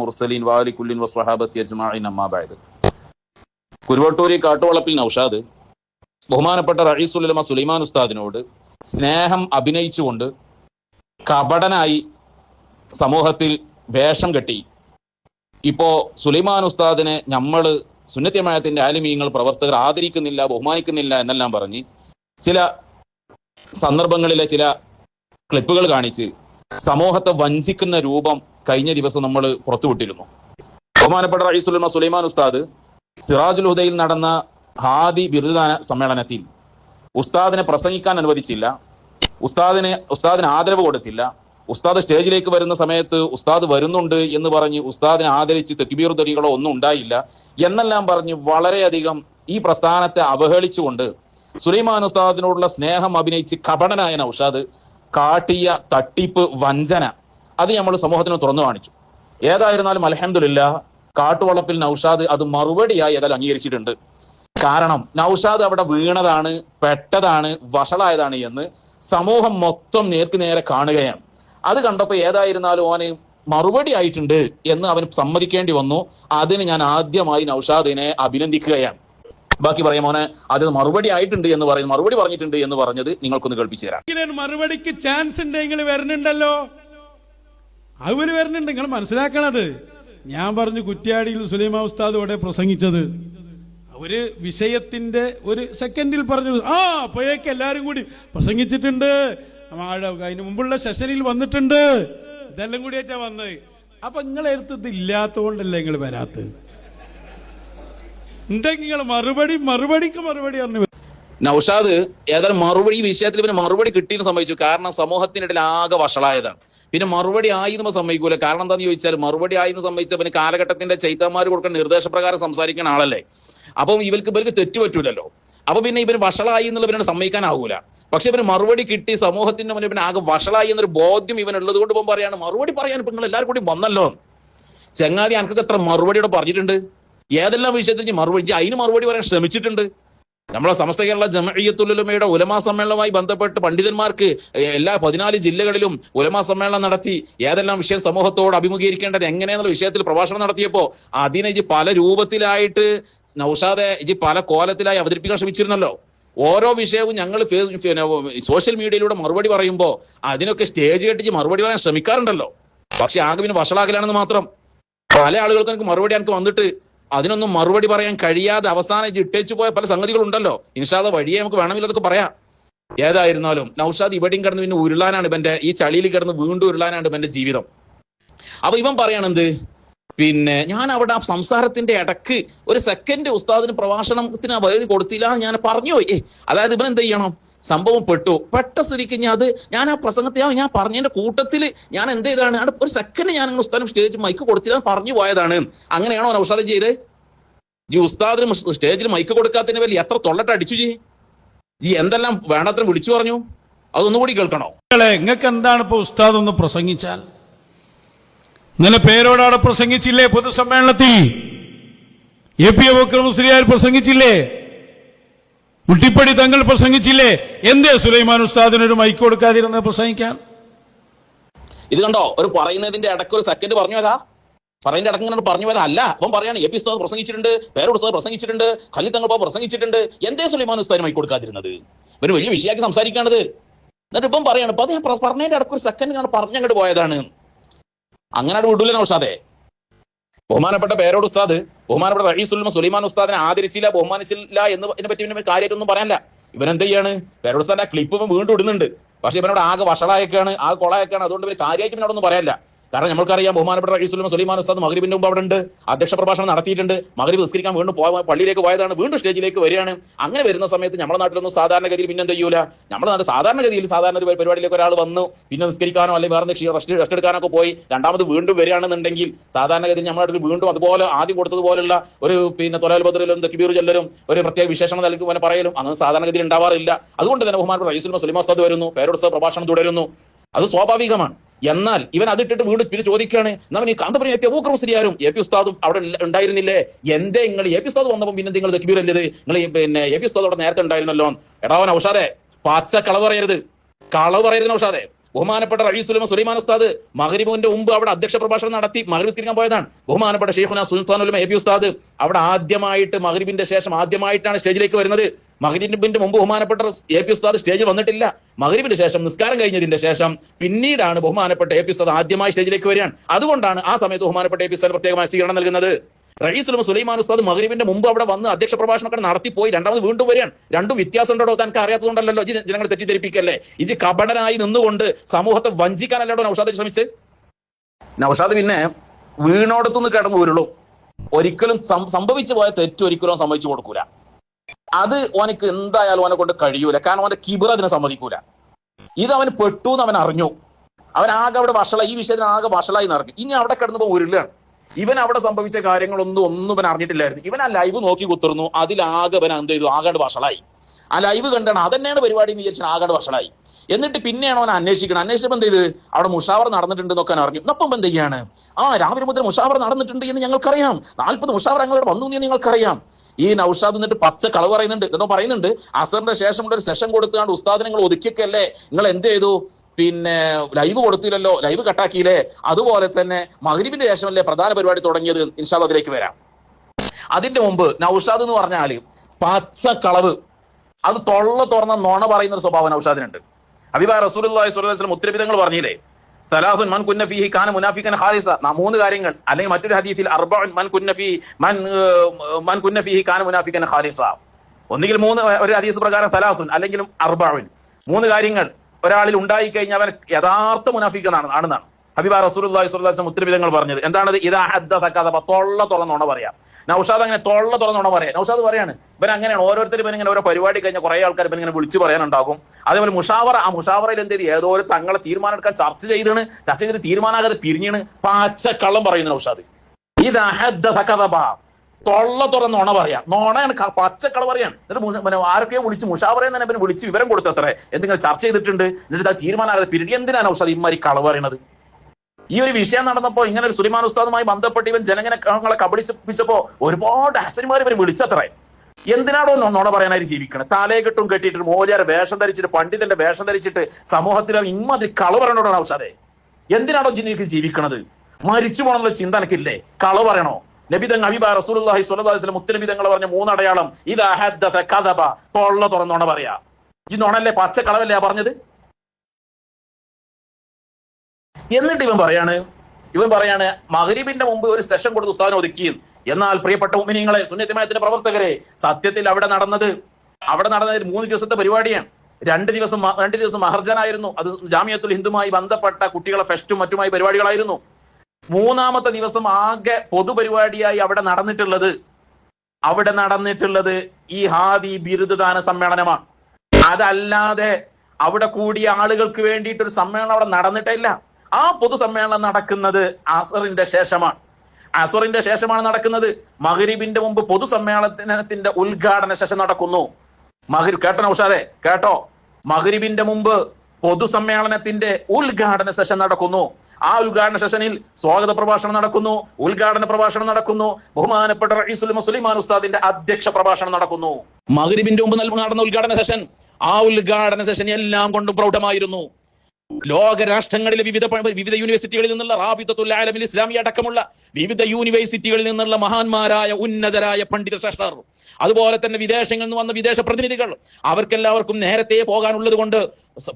മുർസലീൻ അജ്മാഇൻ കുരുവട്ടൂരി കാട്ടുവളപ്പിൽ നൌഷാദ് ബഹുമാനപ്പെട്ട റഹീസുല്ലമ സുലൈമാൻ ഉസ്താദിനോട് സ്നേഹം അഭിനയിച്ചുകൊണ്ട് കപടനായി സമൂഹത്തിൽ വേഷം കെട്ടി. ഇപ്പോ സുലൈമാൻ ഉസ്താദിനെ നമ്മൾ സുന്നത്യമായത്തിന്റെ ആലിമീങ്ങൾ പ്രവർത്തകർ ആദരിക്കുന്നില്ല ബഹുമാനിക്കുന്നില്ല എന്നെല്ലാം പറഞ്ഞ് ചില സന്ദർഭങ്ങളിലെ ചില ക്ലിപ്പുകൾ കാണിച്ച് സമൂഹത്തെ വഞ്ചിക്കുന്ന രൂപം കഴിഞ്ഞ ദിവസം നമ്മൾ പുറത്തുവിട്ടിരുന്നു. ബഹുമാനപ്പെട്ട റഹീസുലമ സുലൈമാൻ ഉസ്താദ് സിറാജുൽ ഹുദയിൽ നടന്ന ഹാദി ബിരുദദാന സമ്മേളനത്തിൽ ഉസ്താദിനെ പ്രസംഗിക്കാൻ അനുവദിച്ചില്ല. ഉസ്താദിനെ ഉസ്താദിന് ആദരവ് കൊടുത്തില്ല. ഉസ്താദ് സ്റ്റേജിലേക്ക് വരുന്ന സമയത്ത് ഉസ്താദ് വരുന്നുണ്ട് എന്ന് പറഞ്ഞ് ഉസ്താദിനെ ആദരിച്ച് തെക്കിബീർ തൊലികളോ ഒന്നും ഉണ്ടായില്ല. എന്നെല്ലാം പറഞ്ഞ് വളരെയധികം ഈ പ്രസ്ഥാനത്തെ അവഹേളിച്ചുകൊണ്ട് സുലൈമാൻ ഉസ്താദിനോടുള്ള സ്നേഹം അഭിനയിച്ച് കപടനായ നൌഷാദ് കാട്ടിയ തട്ടിപ്പ് വഞ്ചന അത് നമ്മൾ സമൂഹത്തിന് തുറന്നു കാണിച്ചു. ഏതായിരുന്നാലും അലഹമില്ല കാട്ടുവളപ്പിൽ നൌഷാദ് അത് മറുപടിയായി ഏതായാലും അംഗീകരിച്ചിട്ടുണ്ട്. കാരണം നൌഷാദ് അവിടെ വീണതാണ് പെട്ടതാണ് വഷളായതാണ് എന്ന് സമൂഹം മൊത്തം നേർക്ക് നേരെ കാണുകയാണ്. അത് കണ്ടപ്പോൾ ഏതായിരുന്നാലും ഓന് മറുപടി ആയിട്ടുണ്ട് എന്ന് അവന് സമ്മതിക്കേണ്ടി വന്നു. അതിന് ഞാൻ ആദ്യമായി നൌഷാദിനെ അഭിനന്ദിക്കുകയാണ്. ബാക്കി പറയാം മോനെ അത് മറുപടി ആയിട്ടുണ്ട് എന്ന് പറയുന്നു മറുപടി പറഞ്ഞിട്ടുണ്ട് എന്ന് പറഞ്ഞത് നിങ്ങൾക്കൊന്ന് കേൾപ്പിച്ചു തരാം. മറുപടിക്ക് ചാൻസ് ഉണ്ടെങ്കിൽ വരുന്നുണ്ടല്ലോ. അവർ വരുന്നുണ്ട് നിങ്ങൾ മനസ്സിലാക്കണത്. ഞാൻ പറഞ്ഞു കുറ്റ്യാടിയിൽ സുലൈമാ ഉസ്താദ് ഇവിടെ പ്രസംഗിച്ചത്. ഒരു വിഷയത്തിന്റെ ഒരു സെക്കൻഡിൽ പറഞ്ഞു ആ അപ്പോഴേക്ക് എല്ലാരും കൂടി പ്രസംഗിച്ചിട്ടുണ്ട്. അതിന് മുമ്പുള്ള സെഷനിൽ വന്നിട്ടുണ്ട്. ഇതെല്ലാം കൂടിയായിട്ടാ വന്നത്. അപ്പൊ നിങ്ങളെ അടുത്ത് ഇത് ഇല്ലാത്തതുകൊണ്ടല്ലേ നിങ്ങൾ വരാത്തത്? ഉണ്ടെങ്കിൽ മറുപടി മറുപടിക്ക് മറുപടി പറഞ്ഞു നൌഷാദ് ഏതായാലും മറുപടി വിഷയത്തിൽ പിന്നെ മറുപടി കിട്ടിയെന്ന് സംഭവിച്ചു കാരണം സമൂഹത്തിനിടയിൽ ആകെ വഷളായതാണ്. പിന്നെ മറുപടി ആയി എന്ന് സമ്മതിക്കൂല. കാരണം എന്താണെന്ന് ചോദിച്ചാൽ മറുപടി ആയി എന്ന് സംഭവിച്ച പിന്നെ കാലഘട്ടത്തിന്റെ ചൈത്തന്മാർ കൊടുക്കുന്ന നിർദ്ദേശപ്രകാരം സംസാരിക്കുന്ന ആളല്ലേ? അപ്പം ഇവർക്ക് ഇവർക്ക് തെറ്റു പറ്റൂലല്ലോ. അപ്പൊ പിന്നെ ഇവന് വഷളായി എന്നുള്ള ഇവനെ സമ്മതിക്കാനാവൂല. പക്ഷെ ഇവന് മറുപടി കിട്ടി സമൂഹത്തിന്റെ മുന്നിൽ പിന്നെ ആകെ വഷളായി എന്നൊരു ബോധ്യം ഇവനുള്ളത് കൊണ്ട് ഇപ്പം പറയാണ് മറുപടി പറയാൻ നിങ്ങൾ എല്ലാവരും കൂടി വന്നല്ലോ. ചെങ്ങാതി അനക്കൊക്കെ എത്ര മറുപടിയോടെ പറഞ്ഞിട്ടുണ്ട്? ഏതെല്ലാം വിഷയത്തിൽ മറുപടി അതിന് മറുപടി പറയാൻ ശ്രമിച്ചിട്ടുണ്ട്. നമ്മളെ സമസ്ത കേരള ജമഅയ്യത്തുലമയുടെ ഉലമാ സമ്മേളനവുമായി ബന്ധപ്പെട്ട് പണ്ഡിതന്മാർക്ക് എല്ലാ പതിനാല് ജില്ലകളിലും ഉലമാ സമ്മേളനം നടത്തി ഏതെല്ലാം വിഷയം സമൂഹത്തോട് അഭിമുഖീകരിക്കേണ്ടത് എങ്ങനെയെന്നുള്ള വിഷയത്തിൽ പ്രഭാഷണം നടത്തിയപ്പോ അതിനെ ഇജ് പല രൂപത്തിലായിട്ട് നൌഷാദെ ഇജ് പല കോലത്തിലായി അവതരിപ്പിക്കാൻ ശ്രമിച്ചിരുന്നല്ലോ. ഓരോ വിഷയവും ഞങ്ങൾ സോഷ്യൽ മീഡിയയിലൂടെ മറുപടി പറയുമ്പോൾ അതിനൊക്കെ സ്റ്റേജ് കെട്ടിച്ച് മറുപടി പറയാൻ ശ്രമിക്കാറുണ്ടല്ലോ. പക്ഷെ ആകെ പിന്നെ വഷളാക്കലാണെന്ന് മാത്രം. പല ആളുകൾക്കും എനിക്ക് മറുപടി എനിക്ക് വന്നിട്ട് അതിനൊന്നും മറുപടി പറയാൻ കഴിയാതെ അവസാനം ഇട്ടേച്ചു പോയ പല സംഗതികളുണ്ടല്ലോ. ഇൻഷാദ വഴിയെ നമുക്ക് വേണമെങ്കിൽ അതൊക്കെ പറയാം. ഏതായിരുന്നാലും നൌഷാദ് ഇവിടെയും കിടന്ന് പിന്നെ ഉരുളാനാണ് ഇവന്റെ ഈ ചളിയിൽ കിടന്ന് വീണ്ടും ഉരുളാനാണ് ഇവന്റെ ജീവിതം. അപ്പൊ ഇവൻ പറയണെന്ത് പിന്നെ ഞാൻ അവിടെ ആ സംസാരത്തിന്റെ ഇടയ്ക്ക് ഒരു സെക്കൻഡ് ഉസ്താദിന് പ്രഭാഷണത്തിന് വൈദ്യുതി കൊടുത്തില്ല ഞാൻ പറഞ്ഞു പോയി അതായത് ഇവൻ എന്ത് ചെയ്യണം? സംഭവം പെട്ടു. പെട്ട സ്ഥിതിക്ക് ഞാൻ അത് ഞാൻ ആ പ്രസംഗത്തെ ഞാൻ പറഞ്ഞതിന്റെ കൂട്ടത്തിൽ ഞാൻ എന്ത് ചെയ്താണ് ഒരു സെക്കൻഡ് ഞാൻ നിങ്ങൾ ഉസ്താദിന് സ്റ്റേജ് മൈക്ക് കൊടുത്തില്ല പറഞ്ഞു പോയതാണ്. അങ്ങനെയാണോ ഉസ്താദ് ചെയ്ത് ജി ഉസ്താദിന് സ്റ്റേജിൽ മൈക്ക് കൊടുക്കാത്തതിന് വലിയ എത്ര തൊള്ളട്ട് അടിച്ചു ജി? ജി എന്തെല്ലാം വേണ്ടത്ര വിളിച്ചു പറഞ്ഞു? അതൊന്നുകൂടി കേൾക്കണോ? നിങ്ങൾക്ക് എന്താണ് ഇപ്പൊ ഉസ്താദ് ഒന്ന് പ്രസംഗിച്ചാൽ? ഇന്നലെ പേരോടാടെ പ്രസംഗിച്ചില്ലേ പൊതുസമ്മേളനത്തിൽ? എ പി അബൂക്കർ മുസ്ലിയാർ പ്രസംഗിച്ചില്ലേ? മുട്ടിപ്പടി തങ്ങൾ പ്രസംഗിച്ചില്ലേ? എന്തേ സുലൈമാൻ ഉസ്താദിനൊരു മൈക്ക് കൊടുക്കാതിരുന്നത് പ്രസംഗിക്കാൻ? ഇത് കണ്ടോ? ഒരു പറയുന്നതിന്റെ ഇടയ്ക്ക് ഒരു സെക്കൻഡ് പറഞ്ഞു അതാ പറയുന്ന ഇടയ്ക്ക് പറഞ്ഞു പോയതാ അല്ല അപ്പം പറയാണ് എ പി ഉസ്താദ് പ്രസംഗിച്ചിട്ടുണ്ട് പേരോട് ഉസ്താദ് പ്രസംഗിച്ചിട്ടുണ്ട് ഖലീൽ തങ്ങൾ പ്രസംഗിച്ചിട്ടുണ്ട്. എന്തേ സുലൈമാൻ ഉസ്താദിന് മൈക്ക് കൊടുക്കാതിരുന്നത്? ഒരു വലിയ വിഷയമാക്കി സംസാരിക്കാണത്. എന്നിട്ട് ഇപ്പം പറയാണ് അപ്പൊ പ്ര- പറഞ്ഞതിന്റെ ഇടയ്ക്ക് ഒരു സെക്കൻഡ് ഞാൻ പറഞ്ഞങ്ങോട്ട് പോയതാണ്. അങ്ങനെ വിടൂല നൗഷാദെ ബഹുമാനപ്പെട്ട പേരോട് ഉസ്താദ് ബഹുമാനപ്പെട്ട റഹീസുൽമ സുലൈമാൻ ഉസ്താദിനെ ആദരിച്ചില്ല ബഹുമാനിച്ചില്ല എന്ന് ഇതിനെ പറ്റി പിന്നെ കാര്യമായിട്ടൊന്നും പറയാനില്ല. ഇവൻ എന്ത് ചെയ്യാണ്? പേരോട് ഉസ്താദിന്റെ ആ ക്ലിപ്പ് വീണ്ടും ഇടുന്നുണ്ട്. പക്ഷെ ഇവനോട് ആകെ വഷളായൊക്കെയാണ് ആകെ കൊളയൊക്കെയാണ്. അതുകൊണ്ട് ഇവർ കാര്യമായിട്ട് ഇവനോടൊന്നും പറയാനില്ല. കാരണം നമ്മൾക്കറിയാം ബഹുമാനപ്പെട്ട റഹീസുൽമ സുലൈമാൻ ഉസ്താദ് മകരിബിന്റെ മുമ്പ് അവിടെ ഉണ്ട്. അധ്യക്ഷ പ്രഭാഷണം നടത്തിയിട്ടുണ്ട്. മകരിബ് നിസ്കരിക്കാൻ വീണ്ടും പള്ളിയിലേക്ക് പോയതാണ്. വീണ്ടും സ്റ്റേജിലേക്ക് വരികയാണ്. അങ്ങനെ വരുന്ന സമയത്ത് നമ്മുടെ നാട്ടിലൊന്നും സാധാരണഗതിയിൽ പിന്നെ എന്ത് ചെയ്യൂല. നമ്മുടെ നാട്ടിൽ സാധാരണഗതിയിൽ സാധാരണ ഒരു പരിപാടിയിലേക്ക് ഒരാൾ വന്നു. പിന്നെ നിസ്കരിക്കാനോ അല്ലെങ്കിൽ വേറെ റെസ്റ്റ് റെസ്റ്റ് എടുക്കാനൊക്കെ പോയി. രണ്ടാമത് വീണ്ടും വരികയാണെന്നുണ്ടെങ്കിൽ സാധാരണഗതിയിൽ നമ്മുടെ നാട്ടിൽ വീണ്ടും അതുപോലെ ആദ്യം കൊടുത്തതുപോലുള്ള ഒരു പിന്നെ തൊലൽ ബദറിലും തെക്കിബീർ ചെല്ലലും ഒരു പ്രത്യേക വിശേഷണം നൽകുവാൻ പറയലും. അങ്ങനെ സാധാരണഗതിയിൽ ഉണ്ടാവാറില്ല. അതുകൊണ്ട് തന്നെ ബഹുമാനപ്പെട്ട റൈസുൽ സുലിമാസ്താദ് വരുന്നു. പേരോട് പ്രഭാഷണം തുടരുന്നു. അത് സ്വാഭാവികമാണ്. എന്നാൽ ഇവൻ അതിട്ടിട്ട് വീണ്ടും പിന്നെ ചോദിക്കുകയാണ് നമ്മൾ ഈ കാന്തപുരം എ പി അബൂക്കർ മുസ്ലിയാരും എ പി ഉസ്താദും അവിടെ ഉണ്ടായിരുന്നില്ലേ? എന്തേ നിങ്ങൾ എ പി ഉസ്താദ് വന്നപ്പോൾ പിന്നെ നിങ്ങൾ തക്ബീർ അല്ലേ നിങ്ങൾ പിന്നെ എ പി ഉസ്താദ് അവിടെ നേരത്തെ ഉണ്ടായിരുന്നല്ലോ. എടാവൻ ഔഷാദെ പച്ച കളവ് പറയരുത്. കളവ് പറയരുത് ഔഷാദെ. ബഹുമാനപ്പെട്ട റയീസുലമ സുലൈമാൻ ഉസ്താദ് മഹരിബുവിന്റെ മുമ്പ് അവിടെ അധ്യക്ഷ പ്രഭാഷണം നടത്തി മഹരിബ് സ്കരിക്കാൻ പോയതാണ്. ബഹുമാനപ്പെട്ട ഷെയ്ഖുന സുൽത്താൻ ഉലമ എ പി ഉസ്താദ് അവിടെ ആദ്യമായിട്ട് മഹരിബിന്റെ ശേഷം ആദ്യമായിട്ടാണ് സ്റ്റേജിലേക്ക് വരുന്നത്. മഹരിബിന്റെ മുമ്പ് ബഹുമാനപ്പെട്ട എ പി ഉസ്താദ് സ്റ്റേജിൽ വന്നിട്ടില്ല. മഹരീബിന് ശേഷം നിസ്കാരം കഴിഞ്ഞതിന്റെ ശേഷം പിന്നീടാണ് ബഹുമാനപ്പെട്ട എ പി ഉസ്താദ് ആദ്യമായി സ്റ്റേജിലേക്ക് വരികയാണ്. അതുകൊണ്ടാണ് ആ സമയത്ത് ബഹുമാനപ്പെട്ട എ പി ഉസ്താദ് പ്രത്യേകമായ സ്വീകരണം നൽകുന്നത്. റഹീസുലും സുലൈമാൻ ഉസ്താദ് മഹരീബിന്റെ മുമ്പ് അവിടെ വന്ന് അധ്യക്ഷ നടത്തി പോയി രണ്ടാമത് വീണ്ടും വരികയാണ്. രണ്ടും വ്യത്യാസം ഉണ്ടോ തനിക്ക് അറിയാത്തതുകൊണ്ടല്ലോ ഇജ്ജ് ജനങ്ങളെ തെറ്റിദ്ധരിപ്പിക്കല്ലേ? ഇത് കപടനായി നിന്നുകൊണ്ട് സമൂഹത്തെ വഞ്ചിക്കാനല്ലോ നൌഷാദ് ശ്രമിച്ച് നൌഷാദ് പിന്നെ വീണോടത്തുനിന്ന് കിടന്നു വരുള്ളൂ ഒരിക്കലും സംഭവിച്ചു പോയ തെറ്റ് ഒരിക്കലും സംഭവിച്ചു കൊടുക്കൂല. അത് ഓനക്ക് എന്തായാലും ഓനെ കൊണ്ട് കഴിയൂല. കാരണം അവന്റെ കിബിർ അതിനെ സമ്മതിക്കൂല. ഇത് അവൻ പെട്ടു എന്ന് അവൻ അറിഞ്ഞു. അവൻ ആകെ അവിടെ വഷള ഈ വിഷയത്തിന് ആകെ വഷളായി നടക്കും ഇനി അവിടെ കിടന്നപ്പോ ഉരുളാണ്. ഇവൻ അവിടെ സംഭവിച്ച കാര്യങ്ങളൊന്നും ഒന്നും ഇവൻ അറിഞ്ഞിട്ടില്ലായിരുന്നു. ഇവൻ ആ ലൈവ് നോക്കി കുത്തിർന്നു. അതിലാകെ അവൻ എന്ത് ചെയ്തു? ആകാണ്ട് വഷളായി. ആ ലൈവ് കണ്ടാണ്. അതന്നെയാണ് പരിപാടി എന്ന് വിചാരിച്ചാൽ ആകാണ്ട് വഷളായി. എന്നിട്ട് പിന്നെയാണ് അവൻ അന്വേഷിക്കണം അന്വേഷിച്ചപ്പോൾ എന്ത് ചെയ്ത്? അവിടെ മുഷാവർ നടന്നിട്ടുണ്ട് എന്നൊക്കെ അവൻ അറിഞ്ഞു. അപ്പം എന്ത് ചെയ്യാണ്? ആ രാവിലെ മുതൽ മുഷാവർ നടന്നിട്ടുണ്ട് എന്ന് ഞങ്ങൾക്കറിയാം. നാൽപ്പത് മുഷാവർ ഞങ്ങളുടെ വന്നു എന്ന് ഞങ്ങൾക്കറിയാം. ഈ നൌഷാദ് എന്നിട്ട് പച്ച കളവ് പറയുന്നുണ്ട്. എന്നോ പറയുന്നുണ്ട്. അസറിന്റെ ശേഷമുള്ള ഒരു സെഷൻ കൊടുത്തുകൊണ്ട് ഉസ്താദിനെ നിങ്ങൾ ഒതുക്കിയൊക്കെയല്ലേ? നിങ്ങൾ എന്ത് ചെയ്തു? പിന്നെ ലൈവ് കൊടുത്തില്ലല്ലോ. ലൈവ് കട്ടാക്കിയില്ലേ അതുപോലെ തന്നെ മഹരിബിന്റെ ശേഷമല്ലേ പ്രധാന പരിപാടി തുടങ്ങിയത്? ഇൻഷാദ് അതിലേക്ക് വരാം. അതിന്റെ മുമ്പ് നൌഷാദ് എന്ന് പറഞ്ഞാൽ പച്ച കളവ്. അത് തൊള്ള തുറന്ന നോണ പറയുന്ന ഒരു സ്വഭാവം നൌഷാദിനുണ്ട്. ഹബീബ റസൂലുള്ളാഹി സ്വലം ഉത്തരവിധങ്ങൾ പറഞ്ഞില്ലേ? സലാഹുൻ മൻ കുന്ന ഫീഹി കാന മുനാഫിക്കൻ ഖാലിസ. നാ മൂന്ന് കാര്യങ്ങൾ. അല്ലെങ്കിൽ മറ്റൊരു ഹദീസിൽ അർബൻ മൻ കുന്നഫി മൻ മൻ കുന്ന ഫീഹി കാന മുനാഫിക്കൻ ഖാലിസ. ഒന്നുകിൽ മൂന്ന് ഒരു ഹദീസ് പ്രകാരം സലാഹുൻ അല്ലെങ്കിൽ അർബഉൻ. മൂന്ന് കാര്യങ്ങൾ. ഒരാളിൽ ഉണ്ടായി കഴിഞ്ഞാൽ അവൻ യഥാർത്ഥ മുനാഫിക്കനാണ് ആണെന്നാണ്. ഹബീബ അലൈഹി വസല്ലം ഉത്തരവിധങ്ങൾ പറഞ്ഞത്. എന്താണത്? ഇതാ ഹദ്ദസ കദബ തൊള്ള തുറന്നോണ പറയാം. നൌഷാദ് അങ്ങനെ തൊള്ള തുറന്നോണ പറയാം. നൌഷാദ് പറയാണ് ഇവൻ അങ്ങനെയാണ്. ഓരോരുത്തർ ഇവൻ ഇങ്ങനെ ഓരോ പരിപാടി കഴിഞ്ഞ കുറെ ആൾക്കാർ ഇവൻ ഇങ്ങനെ വിളിച്ചു പറയാനുണ്ടാകും. അതേപോലെ മുഷാവറ ആ മുഷാവറയിൽ എന്ത് ചെയ്തു? ഏതോ ഒരു തങ്ങളെ തീരുമാനം എടുക്കാൻ ചർച്ച ചെയ്താണ് ചർച്ച ചെയ്തിട്ട് തീരുമാനാകാതെ പിരിഞ്ഞാണ് പാച്ച കള്ളം പറയുന്നു നൗഷാദ് തൊള്ള തുറന്ന് നുണ പറയാം. നുണയാണ് പച്ചക്കള പറയാൻ എന്നിട്ട് പിന്നെ ആരൊക്കെയോ വിളിച്ച് മുഷാവറയെ തന്നെ പിന്നെ വിളിച്ച് വിവരം കൊടുത്തത്രേ. എന്തെങ്കിലും ചർച്ച ചെയ്തിട്ടുണ്ട്. എന്നിട്ട് ആ തീരുമാനമാകാതെ പിരിടി എന്തിനാണ് ഔഷധ ഇമാരി കള പറയണത്? ഈ ഒരു വിഷയം നടന്നപ്പോൾ ഇങ്ങനെ ഒരു സുലിമാൻ ഉസ്താദുമായി ബന്ധപ്പെട്ട് ഇവൻ ജനങ്ങളെ കബളിച്ചപ്പിച്ചപ്പോ ഒരുപാട് അസന്മാർ ഇവർ വിളിച്ചത്രേ. എന്തിനാണോ നോണ പറയാനായി ജീവിക്കണം? കെട്ടും കെട്ടിയിട്ട് മോചാര വേഷം ധരിച്ചിട്ട് പണ്ഡിതന്റെ വേഷം ധരിച്ചിട്ട് സമൂഹത്തിൽ ഇമ്മാതിരി കള പറയണോടാണ് ഔഷാദേ എന്തിനാണോ ജിന്നിക്ക് ജീവിക്കണത്? മരിച്ചു പോകണമെന്നുള്ള ചിന്ത എനിക്കില്ലേ? കള പറയണോ? നബിതങ്ങൾ അബിബ റസൂലി വസല്ലം മുത്തനബിതങ്ങൾ പറഞ്ഞ മൂന്നടയാളം ഇത് കദബ തൊള്ള തുറന്നോണ പറയാ. ഈ നുണല്ലേ പച്ച കളവല്ലേ പറഞ്ഞത്? എന്നിട്ട് ഇവൻ പറയാണ് ഇവൻ പറയാണ് മഹരീബിന്റെ മുമ്പ് ഒരു സെഷൻ കൊടുത്ത് ഉസ്താദിനെ ഒതുക്കി. എന്നാൽ പ്രിയപ്പെട്ട ഉമ്മിനിങ്ങളെ സുന്നത്തിമയത്തിന്റെ പ്രവർത്തകരെ സത്യത്തിൽ അവിടെ നടന്നത് അവിടെ നടന്നത് മൂന്ന് ദിവസത്തെ പരിപാടിയാണ്. രണ്ട് ദിവസം രണ്ട് ദിവസം മഹർജനായിരുന്നു. അത് ജാമ്യത്തുൽ ഹിന്ദുമായി ബന്ധപ്പെട്ട കുട്ടികളെ ഫെസ്റ്റും മറ്റുമായി പരിപാടികളായിരുന്നു. മൂന്നാമത്തെ ദിവസം ആകെ പൊതുപരിപാടിയായി അവിടെ നടന്നിട്ടുള്ളത് അവിടെ നടന്നിട്ടുള്ളത് ഈ ഹാദി ബിരുദദാന സമ്മേളനമാണ്. അതല്ലാതെ അവിടെ കൂടിയ ആളുകൾക്ക് വേണ്ടിയിട്ട് ഒരു സമ്മേളനം അവിടെ നടന്നിട്ടില്ല ആ പൊതുസമ്മേളനം നടക്കുന്നത് അസറിന്റെ ശേഷമാണ്. അസറിന്റെ ശേഷമാണ് നടക്കുന്നത്. മഹരീബിന്റെ മുമ്പ് പൊതുസമ്മേളനത്തിന്റെ ഉദ്ഘാടന ശേഷം നടക്കുന്നു. മഹരി കേട്ടോ നൗഷാദെ കേട്ടോ? മഹരീബിന്റെ മുമ്പ് പൊതുസമ്മേളനത്തിന്റെ ഉദ്ഘാടന സെഷൻ നടക്കുന്നു. ആ ഉദ്ഘാടന സെഷനിൽ സ്വാഗത പ്രഭാഷണം നടക്കുന്നു. ഉദ്ഘാടന പ്രഭാഷണം നടക്കുന്നു. ബഹുമാനപ്പെട്ട റഈസുൽ മുസ്ലിമാൻ ഉസ്താദിന്റെ അധ്യക്ഷ പ്രഭാഷണം നടക്കുന്നു. മഹരിബിന്റെ മുമ്പ് നടന്ന ഉദ്ഘാടന സെഷൻ. ആ ഉദ്ഘാടന സെഷൻ എല്ലാം കൊണ്ടും പ്രൗഢമായിരുന്നു. ലോക രാഷ്ട്രങ്ങളിലെ വിവിധ വിവിധ യൂണിവേഴ്സിറ്റികളിൽ നിന്നുള്ള റാബിത്തത്തുൽ ആലമിൽ ഇസ്ലാമി അടക്കമുള്ള വിവിധ യൂണിവേഴ്സിറ്റികളിൽ നിന്നുള്ള മഹാന്മാരായ ഉന്നതരായ പണ്ഡിത ശ്രേഷ്ഠർ അതുപോലെ തന്നെ വിദേശങ്ങളിൽ നിന്ന് വന്ന വിദേശ പ്രതിനിധികൾ അവർക്കെല്ലാവർക്കും നേരത്തെ പോകാനുള്ളത് കൊണ്ട്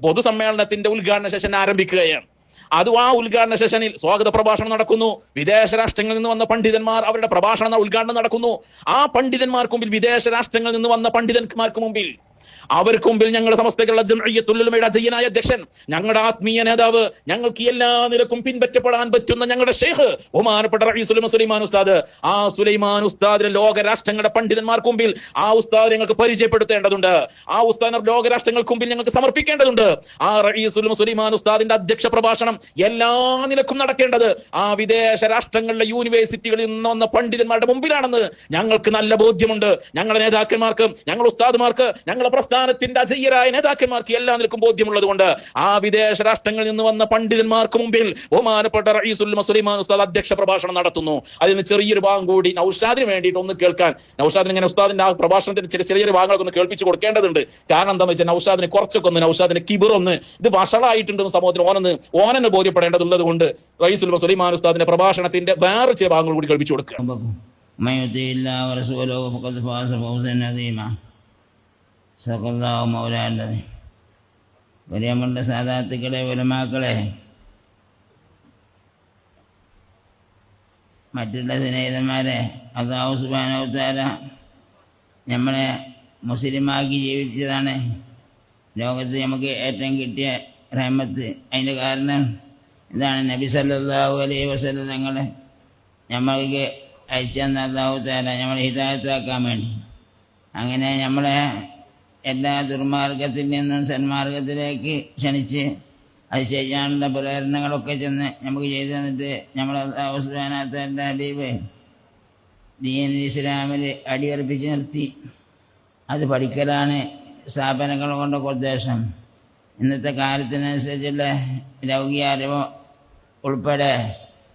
പൊതുസമ്മേളനത്തിന്റെ ഉദ്ഘാടന സെഷൻ ആരംഭിക്കുകയാണ്. അത് ആ ഉദ്ഘാടന സെഷനിൽ സ്വാഗത പ്രഭാഷണം നടക്കുന്നു. വിദേശ രാഷ്ട്രങ്ങളിൽ നിന്ന് വന്ന പണ്ഡിതന്മാർ അവരുടെ പ്രഭാഷണ ഉദ്ഘാടനം നടക്കുന്നു. ആ പണ്ഡിതന്മാർക്ക് മുമ്പിൽ വിദേശ രാഷ്ട്രങ്ങളിൽ നിന്ന് വന്ന പണ്ഡിതന്മാർക്ക് മുമ്പിൽ അവർക്ക് മുമ്പിൽ ഞങ്ങളുടെ സമസ്തകളുടെ ജംഇയ്യത്തുൽ അജയ്യനായ അധ്യക്ഷൻ ഞങ്ങളുടെ ആത്മീയ നേതാവ് ഞങ്ങൾക്ക് എല്ലാ നിരക്കും പിൻപറ്റപ്പെടാൻ പറ്റുന്ന ഞങ്ങളുടെ ഷെയ്ഖ് ബഹുമാനപ്പെട്ട സുലൈമാൻ ഉസ്താദ്. ആ സുലൈമാൻ ഉസ്താദിനെ ലോകരാഷ്ട്രങ്ങളുടെ പണ്ഡിതന്മാർക്ക് മുമ്പിൽ ആ ഉസ്താദ് ഞങ്ങൾക്ക് പരിചയപ്പെടുത്തേണ്ടതുണ്ട്. ആ ഉസ്താദ് ലോകരാഷ്ട്രങ്ങൾക്ക് മുമ്പിൽ ഞങ്ങൾക്ക് സമർപ്പിക്കേണ്ടതുണ്ട്. ആ റഈസുൽ സുലൈമാൻ ഉസ്താദിന്റെ അധ്യക്ഷ പ്രഭാഷണം എല്ലാ നിലക്കും നടക്കേണ്ടത് ആ വിദേശ രാഷ്ട്രങ്ങളിലെ യൂണിവേഴ്സിറ്റികളിൽ നിന്ന് വന്ന പണ്ഡിതന്മാരുടെ മുമ്പിലാണെന്ന് ഞങ്ങൾക്ക് നല്ല ബോധ്യമുണ്ട്. ഞങ്ങളുടെ നേതാക്കന്മാർക്ക് ഞങ്ങളുടെ ഉസ്താദുമാർക്ക് ഞങ്ങളുടെ പ്രസ്ഥാനത്തിന്റെ അജയ്യരായ നേതാക്കന്മാർക്ക് എല്ലാം നിൽക്കും ബോധ്യമുള്ളത് കൊണ്ട് ആ വിദേശ രാഷ്ട്രങ്ങളിൽ നിന്ന് വന്ന പണ്ഡിതന്മാർക്ക് മുമ്പിൽ ബഹുമാനപ്പെട്ട റഈസുൽ സുലൈമാൻ ഉസ്താദ് അധ്യക്ഷ പ്രഭാഷണം നടത്തുന്നു. അതിന് ചെറിയൊരു ഭാഗം കൂടി നൌഷാദിന് വേണ്ടിയിട്ട് ഒന്ന് കേൾക്കാൻ. നൌഷാദിന് ഇങ്ങനെ ഉസ്താദിന്റെ ആ പ്രഭാഷണത്തിന് ചില ചെറിയൊരു ഭാഗങ്ങളൊക്കെ ഒന്ന് കേൾപ്പിച്ചു കൊടുക്കേണ്ടതുണ്ട്. കാരണം എന്താണെന്ന് വെച്ചാൽ നൌഷാദിന് കുറച്ചൊക്കെ ഒന്ന് നൌഷാദിന് കിബിർ ഒന്ന് ഇത് വഷളായിട്ടുണ്ടെന്ന് സമൂഹത്തിന് ഓനൊന്ന് ഓനെന്ന് ബോധ്യപ്പെടേണ്ടതുള്ളത് കൊണ്ട് റഈസുൽ സുലൈമാൻ ഉസ്താദിന്റെ പ്രഭാഷണത്തിന്റെ വേറെ ചില ഭാഗങ്ങൾ കൂടി കേൾപ്പിച്ചു കൊടുക്കുക. സകല്ലാവ് മൗലാണ്ടത് പരിയമ്മന്റെ സാധാത്തുക്കളെ ഉലമാക്കളെ മറ്റുള്ള സ്നേഹിതന്മാരെ അള്ളാഹു സുബാനവത്താര നമ്മളെ മുസ്ലിമാക്കി ജീവിച്ചതാണ് ലോകത്ത് നമുക്ക് ഏറ്റവും കിട്ടിയ റഹ്മത്ത്. അതിന്റെ കാരണം ഇതാണ് നബി സല്ലാഹു അലൈഹി വസല്ല തങ്ങളെ നമ്മൾക്ക് അയച്ചു തന്ന അള്ളാഹു താര നമ്മളെ ഹിതായത്താക്കാൻ വേണ്ടി. അങ്ങനെ നമ്മളെ എല്ലാ ദുർമാർഗത്തിൽ നിന്നും സന്മാർഗത്തിലേക്ക് ക്ഷണിച്ച് അത് ചെയ്യാനുള്ള പ്രേരണകളൊക്കെ ചെന്ന് നമുക്ക് ചെയ്തു തന്നിട്ട് അള്ളാഹു എന്റെ ഹബീബ് ദീൻ ഇസ്ലാമിൽ അടിയുറപ്പിച്ച് നിർത്തി. അത് പഠിക്കലാണ് സ്ഥാപനങ്ങൾ കൊണ്ടൊക്കെ ഉദ്ദേശം. ഇന്നത്തെ കാലത്തിനനുസരിച്ചുള്ള ലൗകിക അറിവ് ഉൾപ്പെടെ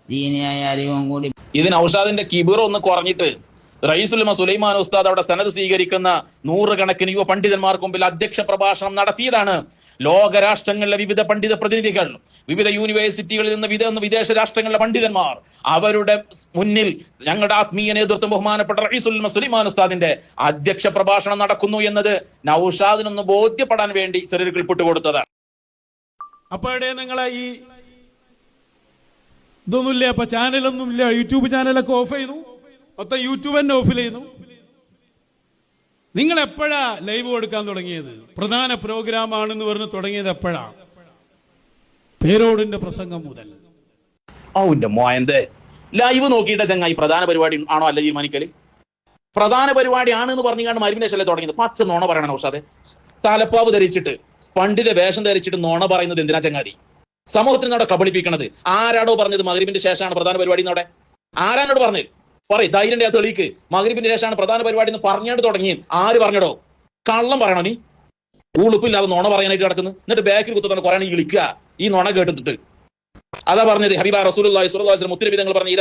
ദീനിയായ അറിവും കൂടി ഇതിന് ഔഷാദിന്റെ കിബിർ ഒന്ന് കുറഞ്ഞിട്ട് റയീസുലമ സുലൈമാൻ ഉസ്താദ് അവിടെ സനത് സ്വീകരിക്കുന്ന നൂറുകണക്കിന് യുവ പണ്ഡിതന്മാർക്ക് മുമ്പിൽ അധ്യക്ഷ പ്രഭാഷണം നടത്തിയതാണ്. ലോകരാഷ്ട്രങ്ങളിലെ വിവിധ പണ്ഡിത പ്രതിനിധികൾ വിവിധ യൂണിവേഴ്സിറ്റികളിൽ നിന്ന് വിവിധ വിദേശ രാഷ്ട്രങ്ങളിലെ പണ്ഡിതന്മാർ അവരുടെ മുന്നിൽ ഞങ്ങളുടെ ആത്മീയ നേതൃത്വം ബഹുമാനപ്പെട്ട റയീസുലമ സുലൈമാൻ ഉസ്താദിന്റെ അധ്യക്ഷ പ്രഭാഷണം നടക്കുന്നു എന്നത് നൌഷാദിനൊന്ന് ബോധ്യപ്പെടാൻ വേണ്ടി ചെറിയ കൊടുത്തതാണ്. അപ്പൊ എവിടെ നിങ്ങളെ ഈ ഇതൊന്നുമില്ല അപ്പൊ ചാനലൊന്നുമില്ല യൂട്യൂബ് ചാനലൊക്കെ ഓഫ് ചെയ്തു. മൊത്തം യൂട്യൂബ് തന്നെ ഓഫ് ചെയ്യുന്നു നിങ്ങൾ എപ്പോഴാ ലൈവ് കൊടുക്കാൻ തുടങ്ങിയത്? പ്രധാന പ്രോഗ്രാം ആണെന്ന് പറഞ്ഞ് തുടങ്ങിയത് എപ്പോഴാ? പേരോടിന്റെ പ്രസംഗം മുതൽ. ഔന്റെ മോയന്തേ ലൈവ് നോക്കിയിട്ട് ചങ്ങായി പ്രധാന പരിപാടി ആണോ അല്ല തീരുമാനിക്കൽ? പ്രധാന പരിപാടി ആണെന്ന് പറഞ്ഞുകൊണ്ട് മരുവിന്റെ ശല്ലേ തുടങ്ങിയത്? പച്ച നോണ പറയണം ഔഷാദെ തലപ്പാവ് ധരിച്ചിട്ട് പണ്ഡിത വേഷം ധരിച്ചിട്ട് നോണ പറയുന്നത് എന്തിനാ ചങ്ങാതി? സമൂഹത്തിനോടെ കബളിപ്പിക്കണത് ആരാടോ പറഞ്ഞത് മകരിബിന്റെ ശേഷമാണ് പ്രധാന പരിപാടി എന്നോടെ ആരാനോട് പറഞ്ഞത്? പറയ് ധൈര്യന്റെ ആ തെളിക്ക് മകരിപ്പിന്റെ ശേഷമാണ് പ്രധാന പരിപാടി എന്ന് പറഞ്ഞാണ്ട് തുടങ്ങി. ആര് പറഞ്ഞടോ? കള്ളം പറയണോ നീ? ഉളുപ്പില്ലാതെ നോണ പറയാനായിട്ട് കിടക്കുന്നു എന്നിട്ട് ബാക്കിൽ കുത്തു തന്നെ കുറെ ഇളിക്കുക ഈ നോണ കേട്ടിട്ട് അതാ പറഞ്ഞത് ഹബീബ റസൂലി സുലം അലൈഹി വസല്ലം മുത്തനബി തങ്ങൾ പറഞ്ഞു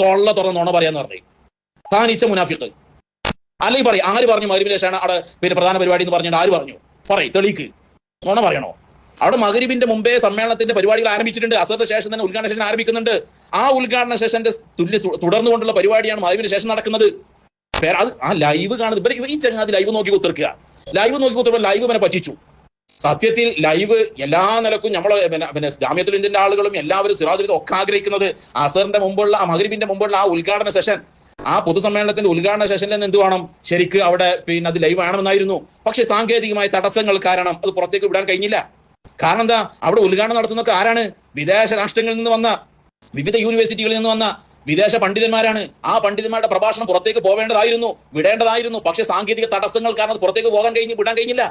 തൊള്ള തുറന്ന് നോണ പറയാന്ന് പറഞ്ഞു. താനിച്ച മുനാഫിക്ക്. അല്ലെങ്കിൽ പറയും ആര് പറഞ്ഞു മകരിപ്പിന്റെ ശേഷമാണ് അവിടെ പിന്നെ പ്രധാന പരിപാടി എന്ന് പറഞ്ഞിട്ട് ആര് പറഞ്ഞു? പറയും തെളിക്ക് നോണ പറയണോ? അവിടെ മകരിബിന്റെ മുമ്പേ സമ്മേളനത്തിന്റെ പരിപാടികൾ ആരംഭിച്ചിട്ടുണ്ട്. അസറിന്റെ ശേഷം തന്നെ ഉദ്ഘാടന സെഷൻ ആരംഭിക്കുന്നുണ്ട്. ആ ഉദ്ഘാടന സെഷന്റെ തുല്യ തുടർന്നുകൊണ്ടുള്ള പരിപാടിയാണ് മകരിബിന് ശേഷം നടക്കുന്നത്. അത് ആ ലൈവ് കാണുന്നത് ഇവർ ഈ ചങ്ങാതി ലൈവ് നോക്കി കുത്തിർക്കുക. ലൈവ് നോക്കി കുത്തിർപ്പോൾ ലൈവ് ഇവനെ പറ്റിച്ചു. സത്യത്തിൽ ലൈവ് എല്ലാ നിലക്കും നമ്മളെ പിന്നെ ജാമ്യത്തിൽ ഇന്ത്യൻ ആളുകളും എല്ലാവരും സിറാജുൽ ഒക്കെ ആഗ്രഹിക്കുന്നത് അസറിന്റെ മുമ്പുള്ള ആ മകരിബിന്റെ മുമ്പുള്ള ആ ഉദ്ഘാടന സെഷൻ. ആ പൊതുസമ്മേളനത്തിന്റെ ഉദ്ഘാടന സെഷനിൽ നിന്ന് എന്ത് വേണം? ശരിക്ക് അവിടെ പിന്നെ അത് ലൈവ് ആണെന്നായിരുന്നു. പക്ഷെ സാങ്കേതികമായ തടസ്സങ്ങൾ കാരണം അത് പുറത്തേക്ക് വിടാൻ കഴിഞ്ഞില്ല. കാരണം എന്താ അവിടെ ഉദ്ഘാടനം നടത്തുന്നൊക്കെ ആരാണ്? വിദേശ രാഷ്ട്രങ്ങളിൽ നിന്ന് വന്ന വിവിധ യൂണിവേഴ്സിറ്റികളിൽ നിന്ന് വന്ന വിദേശ പണ്ഡിതന്മാരാണ്. ആ പണ്ഡിതന്മാരുടെ പ്രഭാഷണം പുറത്തേക്ക് പോവേണ്ടതായിരുന്നു വിടേണ്ടതായിരുന്നു. പക്ഷേ സാങ്കേതിക തടസ്സങ്ങൾ കാരണം പുറത്തേക്ക് പോകാൻ കഴിഞ്ഞ് വിടാൻ കഴിഞ്ഞില്ല.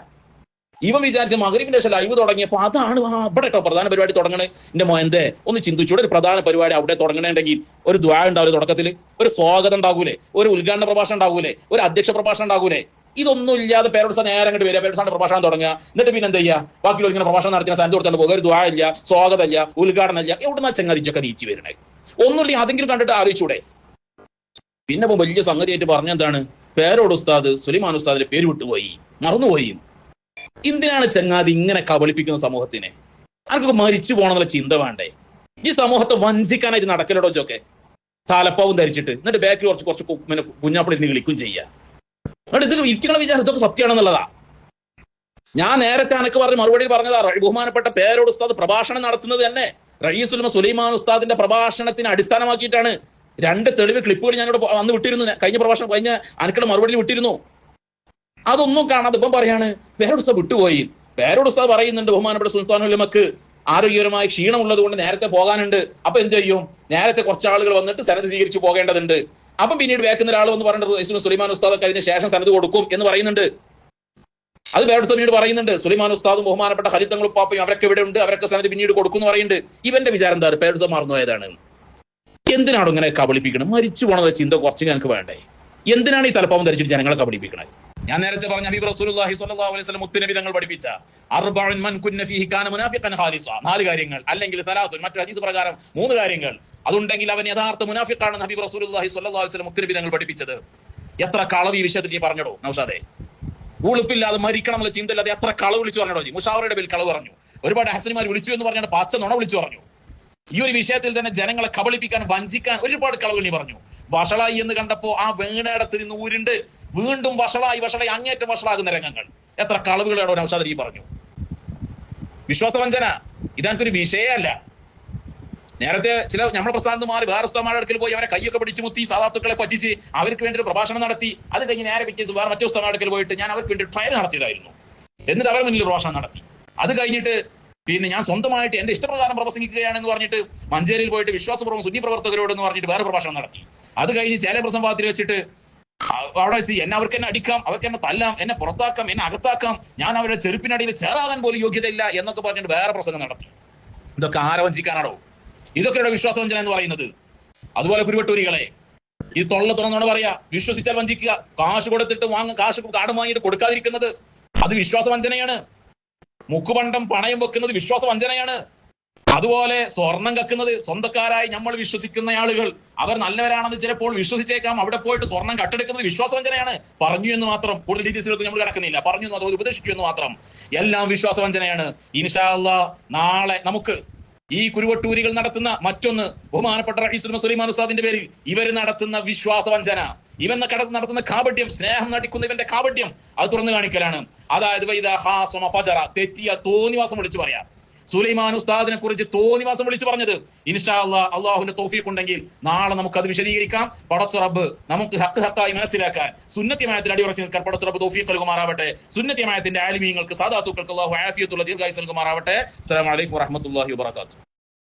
ഇവൻ വിചാരിച്ച മകരിവിന്റെ ശേഷം ലൈവ് തുടങ്ങിയപ്പോ അതാണ് അവിടെ പ്രധാന പരിപാടി തുടങ്ങണേ. എന്റെ മോയന്തേ ഒന്ന് ചിന്തിച്ചൂടെ ഒരു പ്രധാന പരിപാടി അവിടെ തുടങ്ങണേണ്ടെങ്കിൽ. ഒരു ദ്വാ ഉണ്ടാവില്ല തുടക്കത്തിൽ ഒരു സ്വാഗതം ഉണ്ടാകൂലേ ഒരു ഉദ്ഘാടന പ്രഭാഷണം ഉണ്ടാകൂലേ ഒരു അധ്യക്ഷ പ്രഭാഷണം ഉണ്ടാകൂലേ ഇതൊന്നും ഇല്ലാതെ പേരോട് നേരം അങ്ങോട്ട് വരിക പേരോട് പ്രഭാഷണം തുടങ്ങുക. എന്നിട്ട് പിന്നെ എന്താ ചെയ്യുക? ബാക്കിയുള്ള ഇങ്ങനെ പ്രഭാഷണം നടത്തിയ സ്ഥാനത്ത് കൊടുത്തോണ്ട് പോകുക. ഒരു ദ്വാ ഇല്ല സ്വാഗതം ഇല്ല ഉദ്ഘാടനം ഇല്ല എവിടുന്ന ചങ്ങതിച്ചൊക്കെ നീച്ചു വരണേ? ഒന്നുമില്ല അതെങ്കിലും കണ്ടിട്ട് ആലോചിച്ചൂടെ പിന്നെ ഇപ്പൊ വലിയ സംഗതിയായിട്ട് പറഞ്ഞെന്താണ് പേരോട് ഉസ്താദ് സുലിമാൻ ഉസ്താദിന്റെ പേര് വിട്ടുപോയി. മറന്നുപോയി. എന്തിനാണ് ചങ്ങാതി ഇങ്ങനെ കബളിപ്പിക്കുന്ന സമൂഹത്തിനെ? ആർക്കൊക്കെ മരിച്ചു പോകണമെന്നുള്ള ചിന്ത വേണ്ടേ? ഈ സമൂഹത്തെ വഞ്ചിക്കാനായിട്ട് നടക്കലടോ ചോക്കെ തലപ്പാവും ധരിച്ചിട്ട്. എന്നിട്ട് ബാക്കിൽ കുറച്ച് കുറച്ച് പിന്നെ കുഞ്ഞാപ്പിളി ഇരുന്ന് വിളിക്കും ചെയ്യുക. എന്നിട്ട് ഇതിൽ ഇരിക്കണ വിചാരം ഇതൊക്കെ സത്യമാണെന്നുള്ളതാ. ഞാൻ നേരത്തെ അനക്ക് പറഞ്ഞ് മറുപടി പറഞ്ഞതാ ബഹുമാനപ്പെട്ട പേരോട് ഉസ്താദ് പ്രഭാഷണം നടത്തുന്നത് തന്നെ റയീസുൽമ സുലൈമാൻ ഉസ്താദിന്റെ പ്രഭാഷണത്തിന് അടിസ്ഥാനമാക്കിയിട്ടാണ്. രണ്ട് തെളിവ് ക്ലിപ്പുകൾ ഞാനിവിടെ വന്ന് വിട്ടിരുന്നു. കഴിഞ്ഞ പ്രഭാഷണം കഴിഞ്ഞ അനക്കുള്ള മറുപടി വിട്ടിരുന്നു. അതൊന്നും കാണാതെ ഇപ്പം പറയാണ് പേരോട് ഉസ്താദ് വിട്ടുപോയി. പേരോട് ഉസ്താദ് പറയുന്നുണ്ട് ബഹുമാനപ്പെട്ട സുൽത്താനുലമക്ക് ആരോഗ്യപരമായ ക്ഷീണമുള്ളത് കൊണ്ട് നേരത്തെ പോകാനുണ്ട്. അപ്പൊ എന്ത് ചെയ്യും? നേരത്തെ കുറച്ച് ആളുകൾ വന്നിട്ട് സനത് സ്വീകരിച്ച് പോകേണ്ടതുണ്ട്. അപ്പം പിന്നീട് വേക്കുന്ന ഒരാൾ എന്ന് പറഞ്ഞിട്ട് സുലൈമാൻ ഉസ്താദൊക്കെ അതിന് ശേഷം സനത് കൊടുക്കും എന്ന് പറയുന്നുണ്ട്. അത് വേറെ പിന്നീട് പറയുന്നുണ്ട്. സുലൈമാൻ ഉസ്താദും ബഹുമാനപ്പെട്ട തങ്ങളും പാപ്പയും അവരൊക്കെ ഇവിടെ ഉണ്ട്. അവരൊക്കെ സനത് പിന്നീട് കൊടുക്കും എന്ന് പറയുന്നുണ്ട്. ഇവന്റെ വിചാരം എന്താ? പേരുടെ മാറുന്നു ഏതാണ് എന്തിനാണോ ഇങ്ങനെ കബളിപ്പിക്കണം മരിച്ചു പോണെന്ന ചിന്ത കുറച്ച് ഞങ്ങൾക്ക് വേണ്ടേ? എന്തിനാണ് ഈ തലപ്പാവം ധരിച്ചിട്ട് ജനങ്ങളെ കബളിപ്പിക്കണത്? ഞാൻ നേരത്തെ പറഞ്ഞ ഹബീബ് റസൂലുള്ളാഹി സ്വല്ലല്ലാഹു അലൈഹി വസല്ലം മുത്തുനബി തങ്ങൾ പഠിപ്പിച്ച അർബഉൻ മൻ കുന്ന ഫീഹി കാന മുനാഫിഖൻ ഖാലിസ. നാല് കാര്യങ്ങൾ അല്ലെങ്കിൽ സലാത്തുൻ മറ്റു ഹദീസ് പ്രകാരം മൂന്ന് കാര്യങ്ങൾ. അതുണ്ടെങ്കിൽ അവൻ യഥാർത്ഥ മുനാഫിഖാണെന്ന് ഹബീബ് റസൂലുള്ളാഹി സ്വല്ലല്ലാഹു അലൈഹി വസല്ലം മുത്തുനബി തങ്ങൾ പഠിപ്പിച്ചത്. എത്ര കളവ് ഈ വിഷയത്തിൽ നീ പറഞ്ഞടോ നൗഷാദേ? ഉളുപ്പില്ലാതെ മരിക്കണം എന്നുള്ള ചിന്തയില്ലാതെ എത്ര കളവ് വിളിച്ചു പറഞ്ഞോ ജി മുഷാവറയുടെ പേരിൽ കളവ് പറഞ്ഞു. ഒരുപാട് ഹസനിമാർ വിളിച്ചു എന്ന് പറഞ്ഞാണ് പാച്ച നുണ വിളിച്ചു പറഞ്ഞു. ഈ ഒരു വിഷയത്തിൽ തന്നെ ജനങ്ങളെ കബളിപ്പിക്കാൻ വഞ്ചിക്കാൻ ഒരുപാട് കളവുകൾ നീ പറഞ്ഞു. വഷളായി എന്ന് കണ്ടപ്പോ ആ വീണയിടത്ത് നിന്ന് ഊരുണ്ട്. വീണ്ടും വഷളായി വഷളായി അങ്ങേറ്റം വഷളാകുന്ന രംഗങ്ങൾ. എത്ര കളവുകളോട് നൗഷാദ് ഈ പറഞ്ഞു. വിശ്വാസവഞ്ചന ഇതെനിക്കൊരു വിഷയമല്ല. നേരത്തെ ചില നമ്മുടെ മാറി വേറെ ഉസ്താമാരുടെ അടുക്കൽ പോയി അവരെ കൈയൊക്കെ പിടിച്ചു മുത്തി സാധാത്തുക്കളെ പറ്റിച്ച് അവർക്ക് വേണ്ടി ഒരു പ്രഭാഷണം നടത്തി. അത് കഴിഞ്ഞ് നേരെ പിറ്റേ വേറെ മറ്റു ഉസ്താമാരുടെ അടുക്കൽ പോയിട്ട് ഞാൻ അവർക്ക് വേണ്ടി ട്രയൽ നടത്തിയതായിരുന്നു. എന്നിട്ട് അവരുടെ മുന്നിൽ പ്രഭാഷണം നടത്തി. അത് കഴിഞ്ഞിട്ട് പിന്നെ ഞാൻ സ്വന്തമായിട്ട് എന്റെ ഇഷ്ടപ്രകാരം പ്രസംഗിക്കുകയാണെന്ന് പറഞ്ഞിട്ട് മഞ്ചേരിയിൽ പോയിട്ട് വിശ്വാസപൂർവം സുന്നി പ്രവർത്തകരോട് എന്ന് പറഞ്ഞിട്ട് വേറെ പ്രഭാഷണം നടത്തി. അത് കഴിഞ്ഞ് ചേല പ്രസംഗത്തിൽ വെച്ചിട്ട് അവിടെ വെച്ച് എന്നെ അവർക്ക് എന്നെ അടിക്കാം അവർക്ക് എന്നെ തല്ലാം എന്നെ പുറത്താക്കാം എന്നെ അകത്താക്കാം ഞാൻ അവരുടെ ചെരുപ്പിനടിയിൽ ചേറാകാൻ പോലും യോഗ്യതയില്ല എന്നൊക്കെ പറഞ്ഞിട്ട് വേറെ പ്രസംഗം നടത്തി. ഇതൊക്കെ ആരെ വഞ്ചിക്കാനാണോ? ഇവിടെ വിശ്വാസവഞ്ചന എന്ന് പറയുന്നത്. അതുപോലെ കുരുവട്ടൂരികളെ ഈ തൊള്ള തുറന്നോട് പറയാ വിശ്വസിച്ചാൽ വഞ്ചിക്കുക കാശ് കൊടുത്തിട്ട് വാങ്ങ കാശ് കാട് വാങ്ങിയിട്ട് കൊടുക്കാതിരിക്കുന്നത് അത് വിശ്വാസവഞ്ചനയാണ്. മുക്കുപണ്ടം പണയം വെക്കുന്നത് വിശ്വാസ വഞ്ചനയാണ് അതുപോലെ സ്വർണം കക്കുന്നത് സ്വന്തക്കാരായി നമ്മൾ വിശ്വസിക്കുന്ന ആളുകൾ. അവർ നല്ലവരാണെന്ന് ചിലപ്പോൾ വിശ്വസിച്ചേക്കാം. അവിടെ പോയിട്ട് സ്വർണം കട്ടെടുക്കുന്നത് വിശ്വാസവഞ്ചനയാണ്. പറഞ്ഞു എന്ന് മാത്രം കൂടുതൽ ഡീറ്റെയിൽസിലേക്ക് നമ്മൾ കിടക്കുന്നില്ല. പറഞ്ഞു എന്ന് മാത്രം ഉപദേശിച്ചു എന്ന് മാത്രം. എല്ലാം വിശ്വാസവഞ്ചനയാണ്. ഇൻഷാ അല്ലാ നാളെ നമുക്ക് ഈ കുരുവട്ടൂരികൾ നടത്തുന്ന മറ്റൊന്ന് ബഹുമാനപ്പെട്ട റഹീസുൽ സുലൈമാൻ ഉസ്താദിന്റെ പേരിൽ ഇവർ നടത്തുന്ന വിശ്വാസവഞ്ചന. ഇവൻ നടത്തുന്ന കാപട്യം സ്നേഹം നടിക്കുന്ന ഇവന്റെ കാപട്യം അത് തുറന്നു കാണിക്കലാണ്. അതായത് തെറ്റിയ തോന്നിവാസം വിളിച്ചു പറയാം. സുലൈമാൻ ഉസ്താദിനെ കുറിച്ച് തോന്നിവാസം വിളിച്ചു പറഞ്ഞത്. ഇൻഷാ അള്ളാഹ് അള്ളാഹുവിന്റെ തോഫീഖ് ഉണ്ടെങ്കിൽ നാളെ നമുക്ക് അത് വിശദീകരിക്കാം. പടച്ച റബ്ബ് നമുക്ക് ഹക്ക് ഹക്കായി മനസ്സിലാക്കാൻ സുന്നത്യമായത്തിൽ അടിയുറച്ച് നിൽക്കാൻ പടച്ച റബ്ബ് തോഫീക്ക് നൽകുമാറാവട്ടെ. സുന്നത്യമായത്തിന്റെ ആലിമീങ്ങൾക്ക് സാധാത്തുക്കൾക്ക് അള്ളാഹു ആഫിയത്തുള്ള ദീർഘായുസ് നൽകുമാറാവട്ടെ. അസ്സലാമു അലൈക്കും വറഹ്മത്തുള്ളാഹി വബറകാതുഹു.